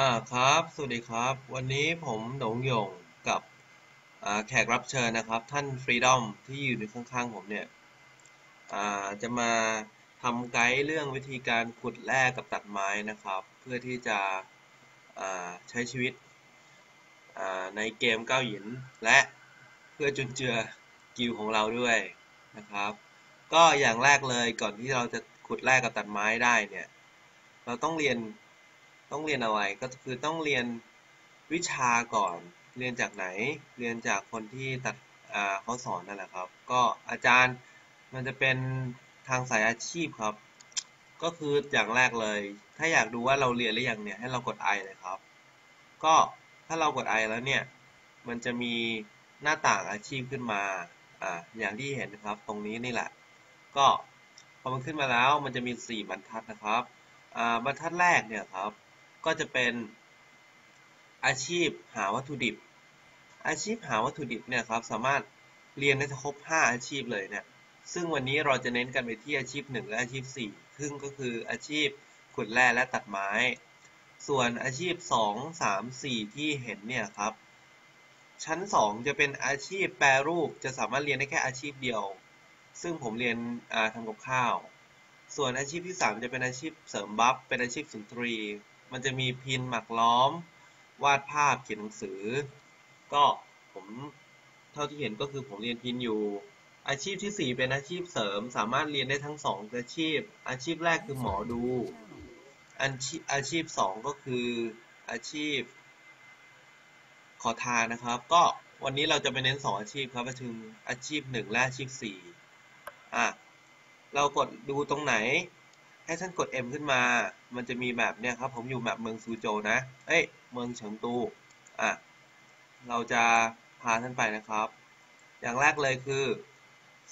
อ่าครับ สวัสดีครับ วันนี้ผมหนงหยงกับแขกรับเชิญนะครับ ท่านฟรีดอมที่อยู่ในข้างๆผมเนี่ยจะมาทำไกด์เรื่องวิธีการขุดแร่กับตัดไม้นะครับ เพื่อที่จะใช้ชีวิตในเกมเก้าหยินและเพื่อจุนเจือกิลของเราด้วยนะครับ ก็อย่างแรกเลยก่อนที่เราจะขุดแร่กับตัดไม้ได้เนี่ย เราต้องเรียน ต้องเรียนอะไรก็คือต้องเรียนวิชาก่อน เรียนจากไหน เรียนจากคนที่ตัดเขาสอนนั่นแหละครับ ก็อาจารย์มันจะเป็นทางสายอาชีพครับ ก็คืออย่างแรกเลย ถ้าอยากดูว่าเราเรียนหรือยังเนี่ยให้เรากด I เลยครับ ก็ถ้าเรากด I แล้วเนี่ย มันจะมีหน้าต่างอาชีพขึ้นมาอ่าอย่างที่เห็นนะครับ ตรงนี้นี่แหละ ก็พอมันขึ้นมาแล้วมันจะมี 4 บรรทัดนะครับอ่าบรรทัดแรกเนี่ยครับ ก็จะเป็นอาชีพหาวัตถุดิบ อาชีพหาวัตถุดิบเนี่ยครับสามารถเรียนได้ครบ 5 อาชีพเลยเนี่ย ซึ่งวันนี้เราจะเน้นกันไปที่อาชีพ 1 และอาชีพ4ซึ่งก็คืออาชีพขุดแร่และตัดไม้ ส่วนอาชีพ 2 3 4 ที่เห็นเนี่ยครับ ชั้น 2 จะเป็นอาชีพแปรรูปจะสามารถเรียนได้แค่อาชีพเดียว ซึ่งผมเรียนทำกับข้าว ส่วนอาชีพที่ 3 จะเป็นอาชีพเสริมบัฟเป็นอาชีพสุนทรี มันจะมีพินหมักล้อม วาดภาพเขียนหนังสือ ก็ผมเท่าที่เห็นก็คือผมเรียนพินอยู่ อาชีพที่ 4 เป็นอาชีพเสริม สามารถเรียนได้ทั้ง 2 อาชีพ อาชีพแรกคือหมอดูอาชีพอาชีพ 2 ก็คืออาชีพ ขอทานนะครับ ก็วันนี้เราจะไปเน้น 2 อาชีพครับก็คืออาชีพ 1 และอาชีพ 4 อะ เรากดดูตรงไหน ให้ท่านกด M ขึ้นมา มันจะมีแบบเนี่ยครับผมอยู่แบบเมืองซูโจนะ เอ้ยเมืองเฉิงตูอะเราจะพาท่านไปนะครับ อย่างแรกเลยคือ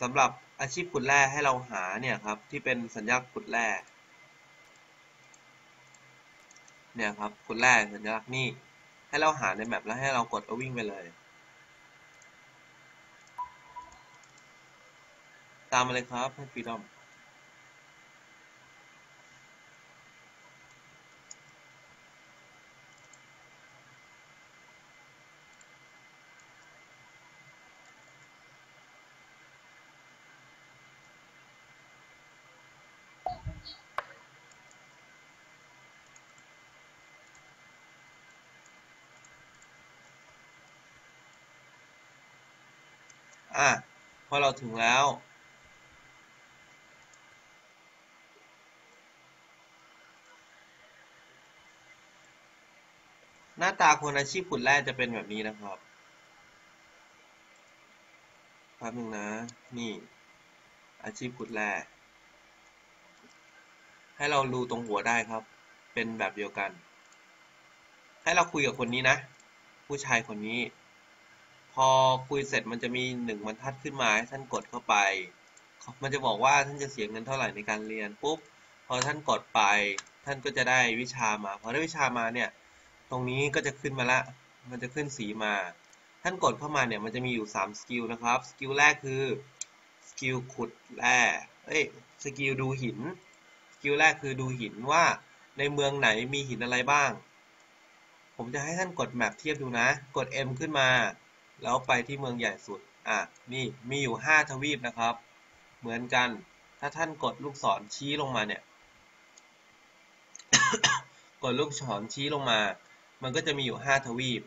สำหรับอาชีพขุดแร่ให้เราหาเนี่ยครับที่เป็นสัญลักษณ์ขุดแร่เนี่ยครับขุดแร่สัญลักษณ์นี่ให้เราหาในแมปแล้วให้เรากดเอาวิ่งไปเลย ตามมาเลยครับท่านฟรีดอม อะพอเราถึงแล้ว หน้าตาคนอาชีพขุดแร่จะเป็นแบบนี้นะครับแป๊บนึงนะ นี่ อาชีพขุดแร่ให้เราดูตรงหัวได้ครับ เป็นแบบเดียวกัน ให้เราคุยกับคนนี้นะ ผู้ชายคนนี้ พอคุยเสร็จมันจะมีหนึ่งบรรทัดขึ้นมาให้ท่านกดเข้าไป มันจะบอกว่าท่านจะเสียเงินเท่าไหร่ในการเรียนปุ๊บพอท่านกดไป ท่านก็จะได้วิชามาพอได้วิชามาเนี่ยตรงนี้ก็จะขึ้นมาละ มันจะขึ้นสีมา ท่านกดเข้ามาเนี่ยมันจะมีอยู่3สกิลนะครับสกิลแรกคือสกิลขุดแร่เอ้ยสกิลดูหินสกิลแรกคือดูหินว่าในเมืองไหนมีหินอะไรบ้าง ผมจะให้ท่านกดแมปเทียบดูนะ กด M ขึ้นมา แล้วไปที่เมืองใหญ่สุด อะ นี่มีอยู่ 5 ทวีปนะครับ เหมือนกัน ถ้าท่านกดลูกศรชี้ลงมาเนี่ย กดลูกศรชี้ลงมา มันก็จะมีอยู่ 5 ทวีป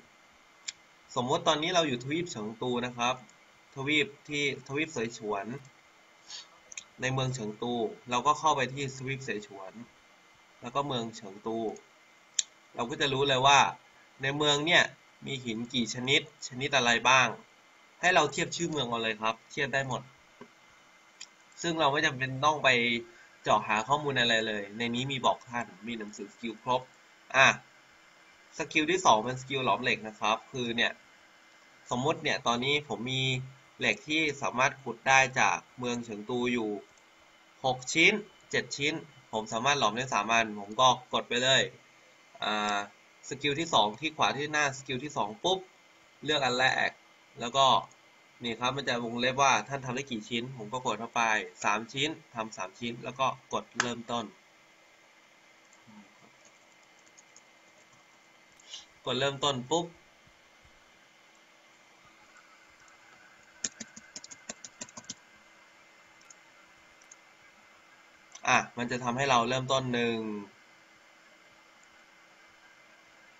สมมติตอนนี้เราอยู่ทวีปเฉิงตูนะครับ ทวีปที่ทวีปเสฉวน ในเมืองเฉิงตู เราก็เข้าไปที่ทวีปเสฉวน แล้วก็เมืองเฉิงตู เราก็จะรู้เลยว่า ในเมืองเนี่ย มีหินกี่ชนิด ชนิดอะไรบ้าง ให้เราเทียบชื่อเมืองเอาเลยครับ เทียบได้หมด ซึ่งเราไม่จำเป็นต้องไปเจาะหาข้อมูลอะไรเลย ในนี้มีบอกท่าน มีหนังสือสกิลครบ อะ สกิลที่ 2 เป็นสกิลหลอมเหล็กนะครับ คือเนี่ย สมมติเนี่ย ตอนนี้ผมมีเหล็กที่สามารถขุดได้จากเมืองเฉิงตูอยู่ 6 ชิ้น 7 ชิ้น ผมสามารถหลอมได้3อัน ผมก็กดไปเลย อ่า สกิลที่ 2 ที่ขวาที่หน้าสกิลที่ 2 ปุ๊บ เลือกอันแรก แล้วก็นี่ครับมันจะวงเล็บว่าท่านทำได้กี่ชิ้น ผมก็กดเข้าไป 3 ชิ้นทำ3ชิ้น แล้วก็กดเริ่มต้น กดเริ่มต้นปุ๊บอะมันจะทำให้เราเริ่มต้นหนึ่ง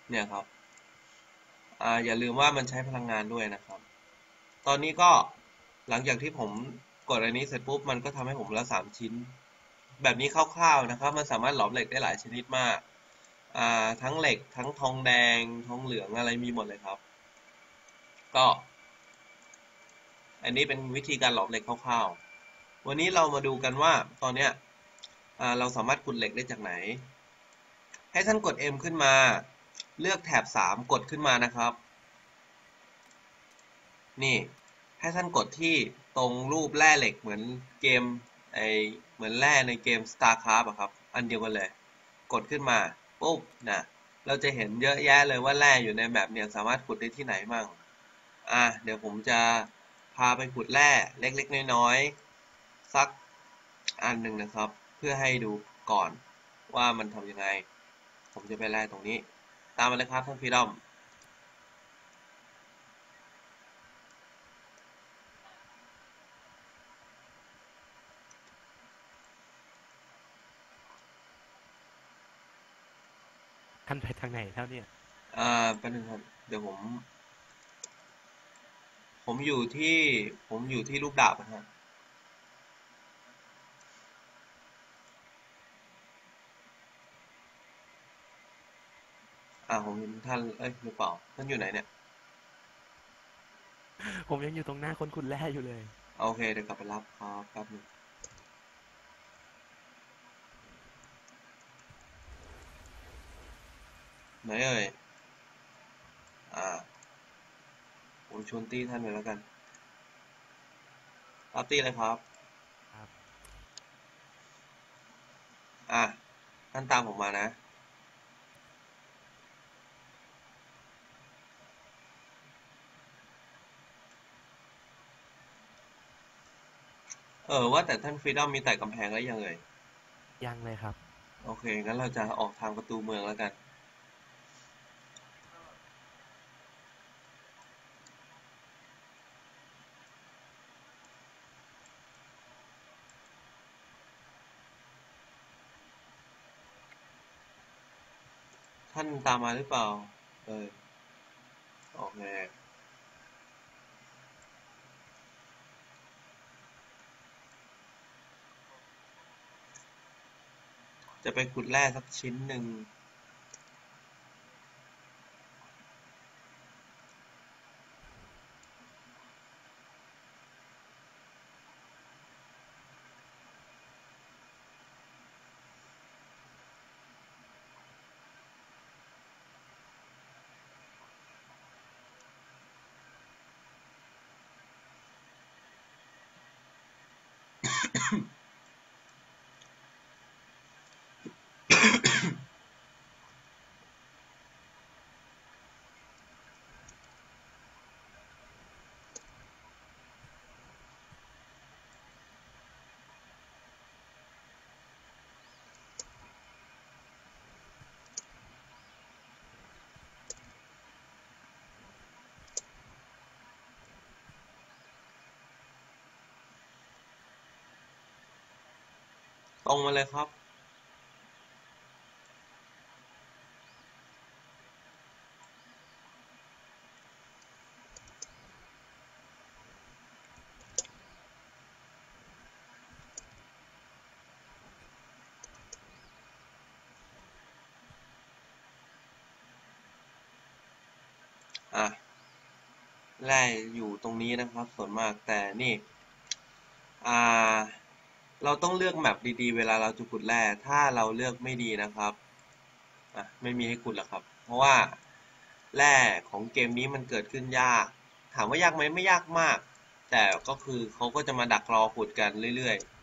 เนี่ยครับออย่าลืมว่ามันใช้พลังงานด้วยนะครับ ตอนนี้ก็หลังจากที่ผมกดอันนี้เสร็จปุ๊บมันก็ทำให้ผมละสามชิ้น แบบนี้คร่าวๆนะครับ มันสามารถหลอมเหล็กได้หลายชนิดมากาทั้งเหล็กทั้งทองแดงทองเหลืองอะไรมีหมดเลยครับ ก็ อันนี้เป็นวิธีการหลอมเหล็กคร่าวๆ วันนี้เรามาดูกันว่าตอนเนี้ยเราสามารถขุดเหล็กได้จากไหน ให้ท่านกด M ขึ้นมา เลือกแถบ 3 กดขึ้นมานะครับ นี่ให้ท่านกดที่ตรงรูปแร่เหล็กเหมือนเกมไอเหมือนแร่ในเกม StarCraft อะครับ อันเดียวกันเลย กดขึ้นมาปุ๊บนะเราจะเห็นเยอะแยะเลยว่าแร่อยู่ในแบบเนี่ยสามารถขุดได้ที่ไหนมั่งอะเดี๋ยวผมจะพาไปขุดแร่เล็กๆ น้อยๆ สักอันหนึ่งนะครับ เพื่อให้ดูก่อนว่ามันทำยังไง ผมจะไปแร่ตรงนี้ ตามมาเลยครับท่านฟรีดอมท่านไปทางไหนแล้วเนี่ยอ่าแป๊บนึงครับเดี๋ยวผม ผมอยู่ที่ผมอยู่ที่รูปดาบนะครั อ่าผมเห็นท่านเอ้ยหรือเปล่าท่านอยู่ไหนเนี่ยผมยังอยู่ตรงหน้าคนขุดแร่อยู่เลย โอเคเดี๋ยวกลับไปรับครับแป๊บนึงไหนเอ่ยอ่าผมชวนตี้ท่านไปแล้วกันรับตี้เลยครับครับ อะท่านตามผมมานะ เออว่าแต่ท่านฟรีดอมมีไต่กำแพงแล้วยังเอ่ยยังเลยครับ โอเค งั้นเราจะออกทางประตูเมืองแล้วกัน ท่านตามมาหรือเปล่า เออ โอเค จะไปขุดแร่สักชิ้นหนึ่ง รงมาเลยครับ อะแร่อยู่ตรงนี้นะครับ ส่วนมากแต่นี่ อ่า เราต้องเลือกแมปดีๆ เวลาเราจะขุดแร่ ถ้าเราเลือกไม่ดีนะครับอะไม่มีให้ขุดหรอกครับ เพราะว่าแร่ของเกมนี้มันเกิดขึ้นยาก ถามว่ายากไหมไม่ยากมาก แต่ก็คือเขาก็จะมาดักรอขุดกันเรื่อยๆ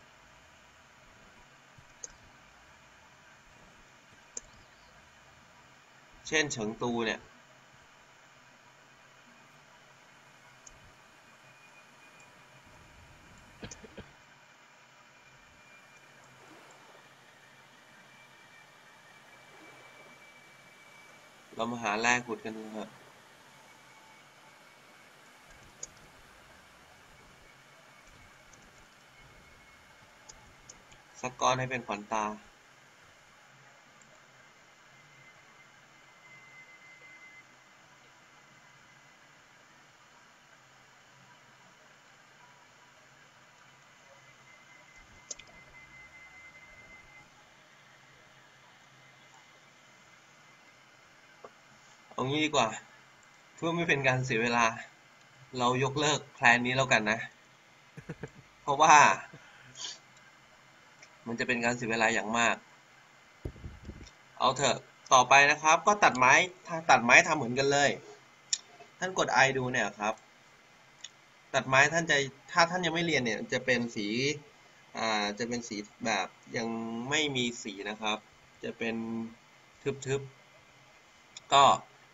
เช่นเฉิงตูเนี่ย เรามาหาแร่ขุดกันเถอะสกก้อนให้เป็นขวัญตา งี้ดีกว่า เพื่อไม่เป็นการเสียเวลา เรายกเลิกแพลนนี้แล้วกันนะ เพราะว่า มันจะเป็นการเสียเวลาอย่างมาก เอาเถอะต่อไปนะครับ ก็ตัดไม้ถ้าตัดไม้ทำเหมือนกันเลย ท่านกดไอดูเนี่ยครับ ตัดไม้ท่านจะถ้าท่านยังไม่เรียนเนี่ย จะเป็นสีอ่าจะเป็นสีแบบยังไม่มีสีนะครับ จะเป็นทึบๆก็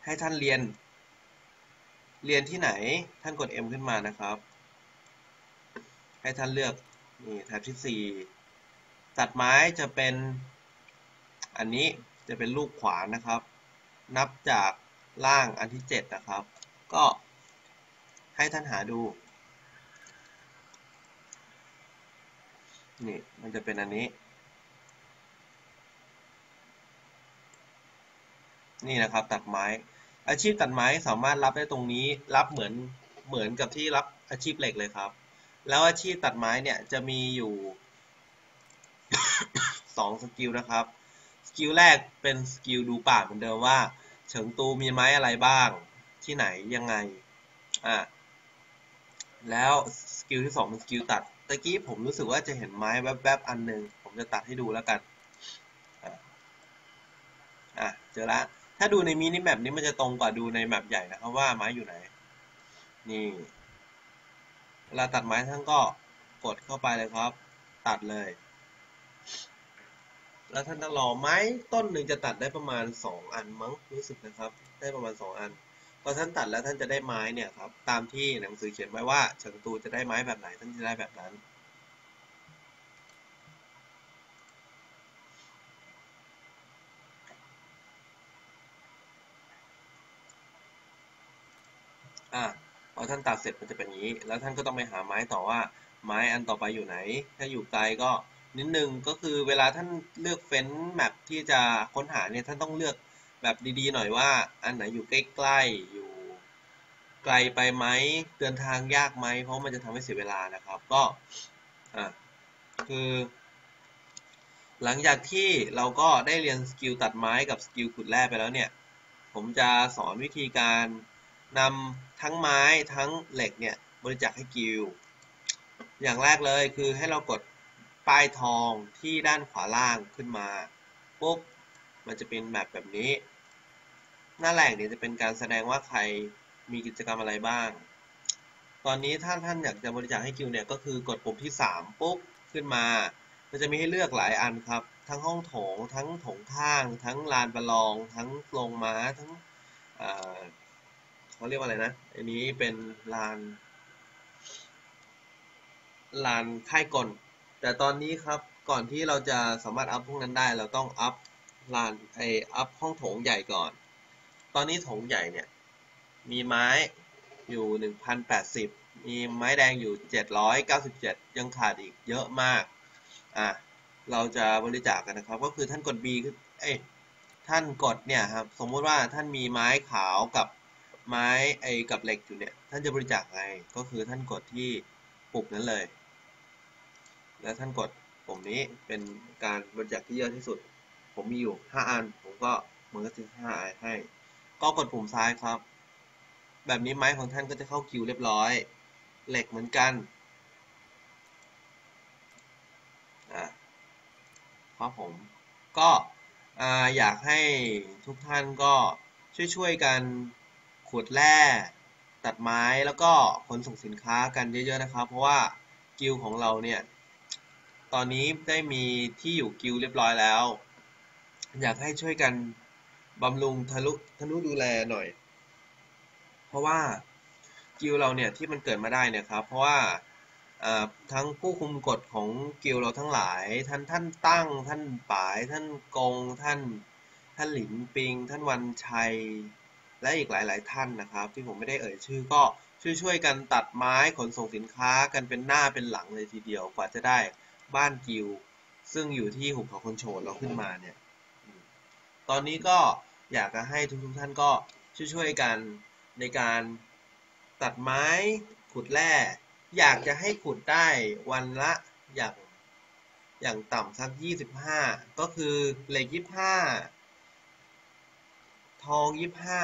ให้ท่านเรียน เรียนที่ไหนท่านกด M ขึ้นมานะครับ ให้ท่านเลือกนี่แท็บที่ 4 ตัดไม้จะเป็นอันนี้จะเป็นลูกขวานนะครับ นับจากล่างอันที่ 7 นะครับ ก็ให้ท่านหาดูนี่มันจะเป็นอันนี้ นี่นะครับตัดไม้ อาชีพตัดไม้สามารถรับได้ตรงนี้รับเหมือนเหมือนกับที่รับอาชีพเหล็กเลยครับ แล้วอาชีพตัดไม้เนี่ยจะมีอยู่สองสกิลนะครับ สกิลแรกเป็นสกิลดูป่าเหมือนเดิมว่า เฉิงตูมีไม้อะไรบ้าง ที่ไหนยังไงอะแล้วสกิลที่สองเป็นสกิลตัดตะกี้ผมรู้สึกว่าจะเห็นไม้แวบๆอันหนึ่งผมจะตัดให้ดูแล้วกันอะอะเจอละ ถ้าดูในมินิแมปนี้มันจะตรงกว่าดูในแมปใหญ่นะครับว่าไม้อยู่ไหน นี่เวลาตัดไม้ท่านก็กดเข้าไปเลยครับ ตัดเลย แล้วท่านต้องรอไม้ต้นหนึ่งจะตัดได้ประมาณสองอันมั้งรู้สึกนะครับ ได้ประมาณสองอันพอท่านตัดแล้วท่านจะได้ไม้เนี่ยครับตามที่หนังสือเขียนไว้ว่าเฉิงตูจะได้ไม้แบบไหนท่านจะได้แบบนั้น อท่านตัดเสร็จมันจะเป็นอย่างนี้ แล้วท่านก็ต้องไปหาไม้ต่อว่าไม้อันต่อไปอยู่ไหน ถ้าอยู่ไกลก็นิดนึงก็คือเวลาท่านเลือกเฟ้นแมปที่จะค้นหาเนี่ยท่านต้องเลือกแบบดีๆหน่อยว่า อันไหนอยู่ใกล้ๆอยู่ไกลไปไหมเดินทางยากไหมเพราะมันจะทำให้เสียเวลานะครับ ก็อะคือ หลังจากที่เราก็ได้เรียนสกิลตัดไม้กับสกิลขุดแร่ไปแล้วเนี่ย ผมจะสอนวิธีการนำ ทั้งไม้ทั้งเหล็กเนี่ยบริจาคให้กิลอย่างแรกเลยคือให้เรากดป้ายทองที่ด้านขวาล่างขึ้นมาปุ๊บมันจะเป็นแบบแบบนี้ หน้าแหล่งเนี่ยจะเป็นการแสดงว่าใครมีกิจกรรมอะไรบ้าง ตอนนี้ถ้าท่านอยากจะบริจาคให้กิลเนี่ยก็คือกดปุ่มที่ 3 ปุ๊บขึ้นมา มันจะมีให้เลือกหลายอันครับ ทั้งห้องโถง ทั้งโถงข้าง ทั้งลานประลอง ทั้งโรงม้า ทั้ง เขาเรียกว่าอะไรนะ อันนี้เป็นลาน ลานค่ายกล แต่ตอนนี้ครับ ก่อนที่เราจะสามารถอัพพวกนั้นได้ เราต้องอัพลานไออัพห้องโถงใหญ่ก่อน ตอนนี้โถงใหญ่เนี่ย มีไม้อยู่หนึ่งพันแปดสิบมีไม้แดงอยู่เจ็ดร้อยเก้าสิบเจ็ดยังขาดอีกเยอะมาก อะ เราจะบริจาคกันนะครับ ก็คือท่านกด B เอ้ยท่านกดเนี่ยครับ สมมติว่าท่านมีไม้ขาวกับ ไม้ไอ้กับเหล็กอยู่เนี่ยท่านจะบริจาคไงก็คือท่านกดที่ปุ่มนั้นเลย แล้วท่านกดปุ่มนี้เป็นการบริจาคที่เยอะที่สุด ผมมีอยู่ห้าอันผมก็มันก็จะห้าอันให้ ก็กดปุ่มซ้ายครับ แบบนี้ไม้ของท่านก็จะเข้าคิวเรียบร้อย เหล็กเหมือนกันอะครับผมก็อยากให้ทุกท่านก็ช่วยๆกัน ขุดแร่ตัดไม้แล้วก็ขนส่งสินค้ากันเยอะๆนะครับ เพราะว่ากิลของเราเนี่ย ตอนนี้ได้มีที่อยู่กิลเรียบร้อยแล้ว อยากให้ช่วยกันบำรุงทะลุทะนุดูแลหน่อย เพราะว่ากิลเราเนี่ยที่มันเกิดมาได้เนี่ยครับ เพราะว่าทั้งผู้คุมกฎของกิลเราทั้งหลาย ท่านท่านตั้ง ท่านป่าย ท่านกง ท่าน ท่านหลินปิง ท่านวันชัย และอีกหลาย ๆ ท่านนะครับ ที่ผมไม่ได้เอ่ยชื่อก็ช่วยๆกันตัดไม้ขนส่งสินค้ากันเป็นหน้าเป็นหลังเลยทีเดียวกว่าจะได้บ้านกิว ซึ่งอยู่ที่หุบเขาคนโฉดเราขึ้นมาเนี่ยตอนนี้ก็อยากจะให้ทุกๆท่านก็ช่วยๆกันในการตัดไม้ขุดแร่อยากจะให้ขุดได้วันละอย่างอย่างต่ำสักยี่สิบห้าก็คือเหล็กยี่ห้า ทองยี่ห้า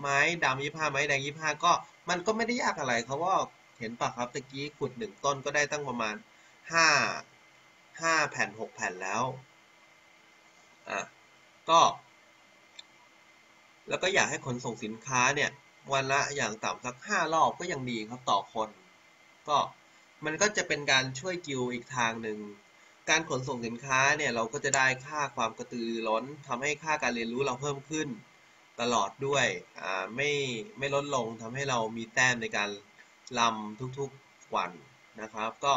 ไม้ดำยี่ห้าไม้แดงยี่ห้าก็มันก็ไม่ได้ยากอะไรเขาว่าเห็นปะครับตะกี้ขุดหนึ่งต้นก็ได้ตั้งประมาณห้าห้าแผ่นหกแผ่นแล้วอะก็ แล้วก็อยากให้ขนส่งสินค้าเนี่ย วันละอย่างต่ำสักห้ารอบก็ยังดีครับต่อคน ก็มันก็จะเป็นการช่วยกิวอีกทางหนึ่งการขนส่งสินค้าเนี่ยเราก็จะได้ค่าความกระตือรือร้นทำให้ค่าการเรียนรู้เราเพิ่มขึ้น ตลอดด้วยไม่ไม่ลดลงทำให้เรามีแต้มในการลำทุกๆวันนะครับ ก็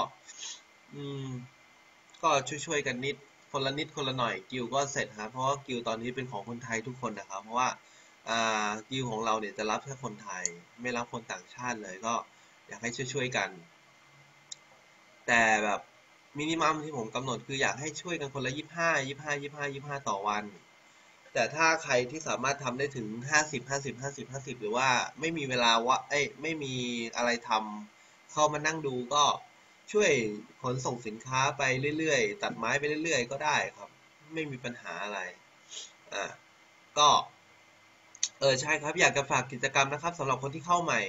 ก็ช่วยๆกันนิดคนละนิดคนละหน่อยกิวก็เสร็จครับเพราะว่ากิวตอนนี้เป็นของคนไทยทุกคนนะครับ เพราะว่าอ่ากิวของเราเนี่ยจะรับแค่คนไทย ไม่รับคนต่างชาติเลยก็อยากให้ช่วยๆกัน แต่แบบมินิมัมที่ผมกำหนดคืออยากให้ช่วยกันคนละยี่ห้ายี่ห้ายี่ห้ายี่ห้าต่อวัน แต่ถ้าใครที่สามารถทำได้ถึงห้าสิบห้าสิบห้าสิบห้าสิบหรือว่าไม่มีเวลาวะเอ้ยไม่มีอะไรทำเข้ามานั่งดูก็ช่วยขนส่งสินค้าไปเรื่อยๆ ตัดไม้ไปเรื่อยๆ ก็ได้ครับ ไม่มีปัญหาอะไรอ่าก็เออใช่ครับ อยากจะฝากกิจกรรมนะครับสำหรับคนที่เข้าใหม่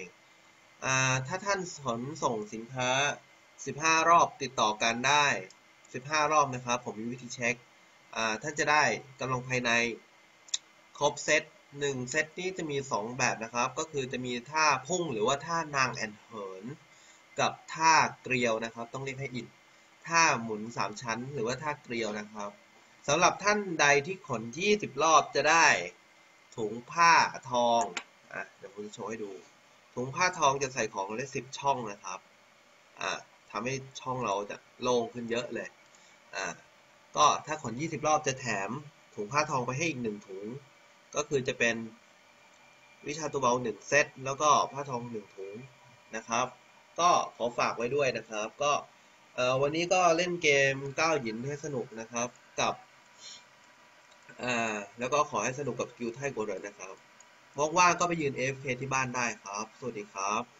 อ่าถ้าท่านขนส่งสินค้า 15 รอบติดต่อกันได้ 15 รอบนะครับ ผมมีวิธีเช็คอ่าท่านจะได้กำลังภายใน ครบเซตหนึ่งเซตนี้จะมี 2 แบบนะครับ ก็คือจะมีท่าพุ่งหรือว่าท่านางแอนเหิน กับท่าเกลียวนะครับ ต้องเรียกให้อินท่าหมุน 3 ชั้น หรือว่าท่าเกลียวนะครับสำหรับท่านใดที่ขน 20 รอบจะได้ถุงผ้าทองอะเดี๋ยวผมจะโชว์ให้ดูถุงผ้าทองจะใส่ของได้ 10 ช่องนะครับอ่าทำให้ช่องเราจะโล่งขึ้นเยอะเลยอ่าก็ถ้าขน 20 รอบจะแถมถุงผ้าทองไปให้อีกหนึ่งถุง ก็คือจะเป็นวิชาตัวเบาหนึ่งเซตแล้วก็ผ้าทองหนึ่งถุงนะครับ ก็ขอฝากไว้ด้วยนะครับ ก็วันนี้ก็เล่นเกมก้าวหยินให้สนุกนะครับกับแล้วก็ขอให้สนุกกับกิวไทโกเรนนะครับว่างๆก็ไปยืน AFK ที่บ้านได้ครับ สวัสดีครับ